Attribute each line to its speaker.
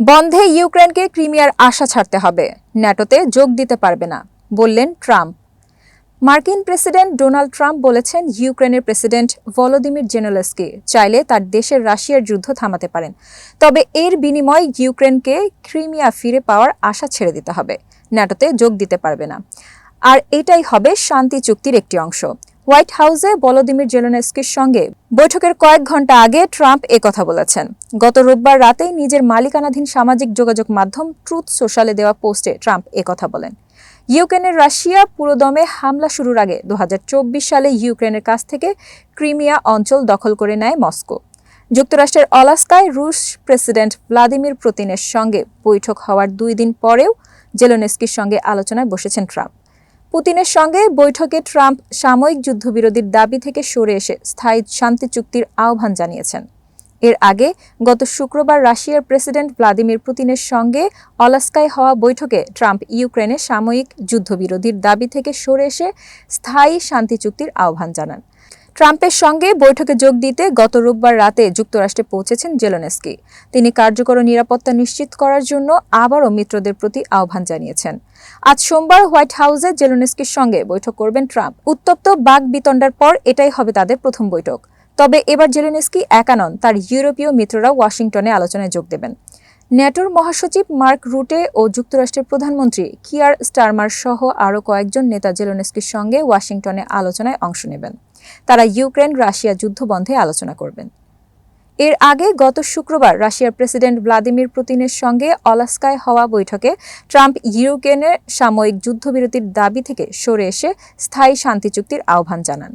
Speaker 1: বন্ধে ইউক্রেনকে ক্রিমিয়ার আশা ছাড়তে হবে। ন্যাটোতে যোগ দিতে পারবে না, বললেন ট্রাম্প। মার্কিন প্রেসিডেন্ট ডোনাল্ড ট্রাম্প বলেছেন ইউক্রেনের প্রেসিডেন্ট ভলোদিমির জেনোলেসকি চাইলে তার দেশের রাশিয়ার যুদ্ধ থামাতে পারেন। তবে এর বিনিময়ে ইউক্রেনকে ক্রিমিয়া ফিরে পাওয়ার আশা ছেড়ে দিতে হবে। ন্যাটোতে যোগ দিতে পারবে না। আর এটাই হবে শান্তি চুক্তির একটি অংশ। হোয়াইট হাউসে ভলোদিমির জেলোনেস্কির সঙ্গে বৈঠকের কয়েক ঘণ্টা আগে ট্রাম্প এ কথা বলেছেন। গত রোববার রাতেই নিজের মালিকানাধীন সামাজিক যোগাযোগ মাধ্যম ট্রুথ সোশ্যালে দেওয়া পোস্টে ট্রাম্প কথা বলেন। ইউক্রেনের রাশিয়া পুরোদমে হামলা শুরুর আগে দু হাজার চব্বিশ সালে ইউক্রেনের কাছ থেকে ক্রিমিয়া অঞ্চল দখল করে নেয় মস্কো। যুক্তরাষ্ট্রের অলাস্কায় রুশ প্রেসিডেন্ট ভ্লাদিমির পুতিনের সঙ্গে বৈঠক হওয়ার দুই দিন পরেও জেলোনেস্কির সঙ্গে আলোচনায় বসেছেন ট্রাম্প। পুতিনের সঙ্গে বৈঠকে ট্রাম্প সাময়িক যুদ্ধবিরোধীর দাবি থেকে সরে এসে স্থায়ী শান্তি চুক্তির আহ্বান জানিয়েছেন। এর আগে গত শুক্রবার রাশিয়ার প্রেসিডেন্ট ভ্লাদিমির পুতিনের সঙ্গে অলাস্কায় হওয়া বৈঠকে ট্রাম্প ইউক্রেনে সাময়িক যুদ্ধবিরোধীর দাবি থেকে সরে এসে স্থায়ী শান্তি চুক্তির আহ্বান জানান। ট্রাম্পের সঙ্গে বৈঠকে যোগ দিতে গত রোববার রাতে যুক্তরাষ্ট্রে পৌঁছেছেন জেলোনেস্কি। তিনি কার্যকর নিরাপত্তা নিশ্চিত করার জন্য আবারও মিত্রদের প্রতি আহ্বান জানিয়েছেন। আজ সোমবার হোয়াইট হাউসে জেলোনেস্কির সঙ্গে বৈঠক করবেন ট্রাম্প। উত্তপ্ত বাঘ বিতণ্ডার পর এটাই হবে তাদের প্রথম বৈঠক। তবে এবার জেলেনেস্কি একা নন, তার ইউরোপীয় মিত্ররা ওয়াশিংটনে আলোচনায় যোগ দেবেন। ন্যাটোর মহাসচিব মার্ক রুটে ও যুক্তরাষ্ট্রের প্রধানমন্ত্রী কিয়ার স্টারমার সহ আরও কয়েকজন নেতা জেলোনেস্কির সঙ্গে ওয়াশিংটনে আলোচনায় অংশ নেবেন। তারা ইউক্রেন রাশিয়া যুদ্ধ বন্ধে আলোচনা করবেন। এর আগে গত শুক্রবার রাশিয়ার প্রেসিডেন্ট ভ্লাদিমির পুতিনের সঙ্গে অলাস্কায় হওয়া বৈঠকে ট্রাম্প ইউক্রেনের সাময়িক যুদ্ধবিরতির দাবি থেকে সরে এসে স্থায়ী শান্তি চুক্তির আহ্বান জানান।